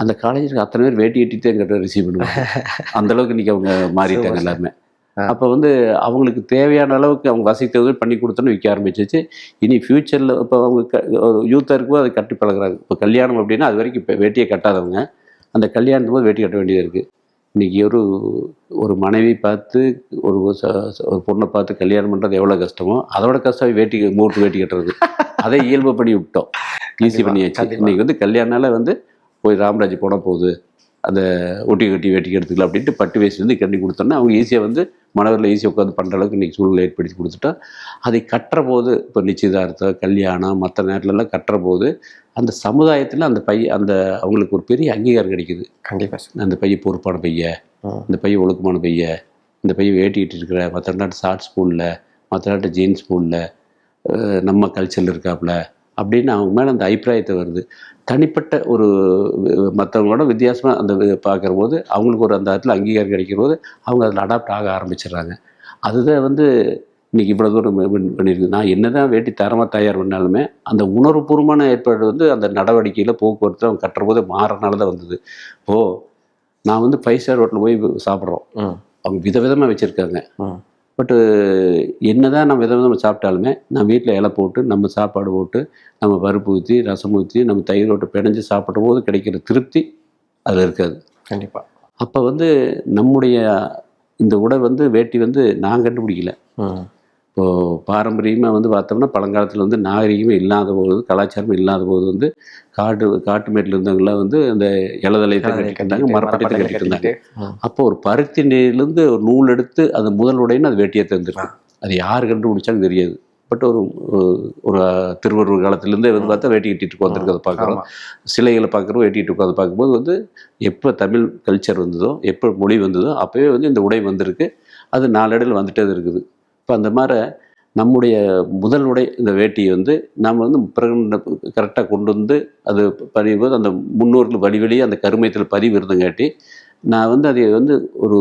அந்த காலேஜுக்கு அத்தனை பேர் வேட்டி கட்டிட்டு எங்கிட்ட ரிசீவ் பண்ணுவாங்க. அந்த அளவுக்கு இன்னைக்கு அவங்க மாறிட்டாங்க எல்லாருமே. ஆ. அப்போ வந்து அவங்களுக்கு தேவையான அளவுக்கு அவங்க வசதி தகுதி பண்ணி கொடுத்தோன்னு விற்க ஆரம்பிச்சிச்சு இனி ஃப்யூச்சரில் இப்போ அவங்க யூத்தாக இருக்கும்போது அதை கட்டி பழகுறாங்க. இப்போ கல்யாணம் அப்படின்னா அது வரைக்கும் இப்போ வேட்டியை கட்டாதவங்க. அந்த கல்யாணத்தும் போது வேட்டி கட்ட வேண்டியது இருக்குது இன்றைக்கி ஒரு ஒரு மனைவி பார்த்து ஒரு ஒரு பொண்ணை பார்த்து கல்யாணம் பண்ணுறது எவ்வளோ கஷ்டமோ அதோட கஷ்டம் வேட்டி மூட்டு வேட்டி கட்டுறது. அதை இயல்பு பண்ணி விட்டோம். ஈஸி பண்ணியாச்சு. இன்னைக்கு வந்து கல்யாணனால வந்து போய் ராமராஜ் போனால் போகுது அந்த ஒட்டி கட்டி வேட்டி எடுத்துக்கலாம் அப்படின்ட்டு பட்டு வேஸ்ட் வந்து கட்டி கொடுத்தோன்னா அவங்க ஈஸியாக வந்து மணவரில் ஈஸியாக உட்காந்து பண்ணுற அளவுக்கு இன்றைக்கி சூழ்நிலை ஏற்படுத்தி கொடுத்துட்டா அதை கட்டுற போது இப்போ நிச்சயதார்த்தம் கல்யாணம் மற்ற நேரத்துலலாம் கட்டுற போது அந்த சமுதாயத்தில் அந்த பைய அந்த அவங்களுக்கு ஒரு பெரிய அங்கீகாரம் கிடைக்குது கண்டிப்பா சார் அந்த பைய பொறுப்பான பைய ம். இந்த பைய ஒழுக்கமான பைய இந்த பைய வேட்டிக்கிட்டு இருக்கிற மற்ற நாட்டு ஷார்ட் ஸ்பூனில் மற்ற நாட்டு ஜீன்ஸ் ஸ்பூனில் நம்ம கல்ச்சரில் இருக்காப்புல அப்படின்னு அவங்க மேலே அந்த அபிப்பிராயத்தை வருது. தனிப்பட்ட ஒரு மற்றவங்களோட வித்தியாசமாக அந்த பார்க்குற போது அவங்களுக்கு ஒரு அந்த இடத்துல அங்கீகாரம் கிடைக்கிற போது அவங்க அதில் அடாப்ட் ஆக ஆரம்பிச்சிடுறாங்க. அதுதான் வந்து இன்னைக்கு இவ்வளோ தூரம் பண்ணி- பண்ணியிருக்கு. நான் என்னதான் வேட்டி தரமாக தயார் பண்ணாலுமே அந்த உணர்வுபூர்வமான ஏற்பாடு வந்து அந்த நடவடிக்கையில் போக்குவரத்து அவங்க கட்டுற போது மாறனால தான் வந்தது. ஓ நான் வந்து ஃபைவ் ஸ்டார் ஹோட்டலில் போய் சாப்பிட்றோம். அவங்க விதவிதமாக வச்சுருக்காங்க. பட்டு என்னதான் நம்ம விதவிதமாக சாப்பிட்டாலுமே நான் வீட்டில் இலை போட்டு நம்ம சாப்பாடு போட்டு நம்ம பருப்பு ஊற்றி ரசம் ஊற்றி நம்ம தயிர் போட்டு பிணைஞ்சு சாப்பிட்ற போது கிடைக்கிற திருப்தி அதில் இருக்காது. கண்டிப்பா. அப்போ வந்து நம்முடைய இந்த உடை வந்து வேட்டி வந்து நான் கண்டுபிடிக்கல. இப்போது பாரம்பரியமாக வந்து பார்த்தோம்னா பழங்காலத்தில் வந்து நாகரிகமே இல்லாத போது கலாச்சாரம் இல்லாத போது வந்து காட்டு காட்டு மேட்டில் இருந்தவங்களாம் வந்து அந்த இலதலையத்தை கட்டிட்டு, மரப்பட்டத்தை. ம். அப்போ ஒரு பருத்தி நெல்லிருந்து ஒரு நூல் எடுத்து அது முதல் உடைன்னு அது வேட்டியை தந்துருக்கு அது யார் கண்டுபிடிச்சாலும் தெரியாது. பட் ஒரு ஒரு- திருவள்ளுவர் காலத்துலேருந்தே வந்து பார்த்தா வேட்டி கட்டிட்டு உட்காந்துருக்கதை பார்க்குறோம். சிலைகளை பார்க்குறோம் வேட்டிட்டு உட்காந்து பார்க்கும்போது வந்து எப்போ தமிழ் கல்ச்சர் வந்ததோ எப்போ மொழி வந்ததோ அப்போவே வந்து இந்த உடை வந்திருக்கு. அது நாளடைவில் வந்துட்டே இருக்குது. இப்போ அந்த மாதிரி நம்முடைய முதல் உடை இந்த வேட்டியை வந்து நாம் வந்து பிறகு கரெக்டாக கொண்டு வந்து அது பதிவு போது அந்த முன்னோர்கள் வழி வழியே அந்த கருமையத்தில் பதிவு இருந்தங்காட்டி நான் வந்து அதை வந்து ஒரு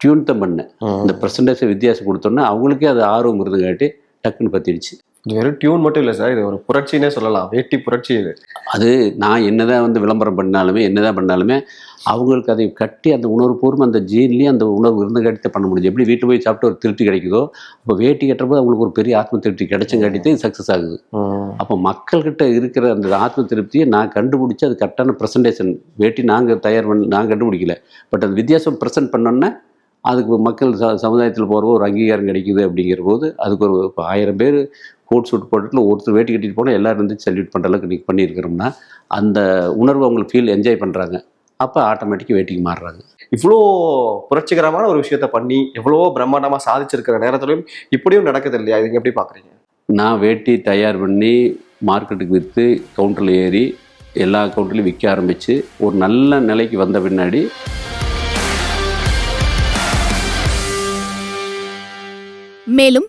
டியூன் தான் பண்ணேன். இந்த பர்சன்டேஜ் வித்தியாசம் கொடுத்தோன்னே அவங்களுக்கே அது ஆர்வம் இருந்துங்காட்டி டக்குன்னு பத்திடுச்சு. இது வெறும் டியூன் மட்டும் இல்லை சார் இது ஒரு புரட்சினே சொல்லலாம். வேட்டி புரட்சி இது. அது நான் என்னதான் வந்து விளம்பரம் பண்ணாலுமே என்னதான் பண்ணாலுமே அவங்களுக்கு அதை கட்டி அந்த உணர்வு பூர்வம் அந்த ஜீன்லேயே அந்த உணர்வு இருந்து கட்டி பண்ண முடியும் எப்படி வீட்டில் போய் சாப்பிட்டு ஒரு திருப்தி கிடைக்குதோ அப்போ வேட்டி கட்டுறப்போ அவங்களுக்கு ஒரு பெரிய ஆத்ம திருப்தி கிடைச்சங்காட்டி சக்ஸஸ் ஆகுது. அப்போ மக்கள்கிட்ட இருக்கிற அந்த ஆத்ம திருப்தியை நான் கண்டுபிடிச்சி அது கரெக்டான ப்ரெசன்டேஷன் வேட்டி நாங்கள் தயார் பண்ண நான் கண்டுபிடிக்கல. பட் அந்த வித்தியாசம் ப்ரெசென்ட் பண்ணோன்னே அதுக்கு மக்கள் ச சமுதாயத்தில் போகிறப்போ ஒரு அங்கீகாரம் கிடைக்குது அப்படிங்கிற போது அதுக்கு ஒரு ஆயிரம் பேர் கோட் சூட் போட்டுட்டு ஒருத்தர் வேட்டி கட்டிட்டு போனால் எல்லாரும் வந்து சல்யூட் பண்ணுற அளவுக்கு இன்றைக்கி பண்ணியிருக்கிறோம்னா அந்த உணர்வு அவங்களுக்கு ஃபீல் என்ஜாய் பண்ணுறாங்க அப்போ ஆட்டோமேட்டிக்காக வேட்டிக்கு மாறுறாங்க. இவ்வளோ புரட்சிகரமான ஒரு விஷயத்த பண்ணி எவ்வளவோ பிரம்மாண்டமா சாதிச்சிருக்கிற நேரத்திலையும் இப்படியும் நடக்குது இல்லையா? இது எப்படி பாக்குறீங்க? நான் வேட்டி தயார் பண்ணி மார்க்கெட்டுக்கு விற்று கவுண்டரில் ஏறி எல்லா கவுண்டர்லையும் விற்க ஆரம்பித்து ஒரு நல்ல நிலைக்கு வந்த பின்னாடி மேலும்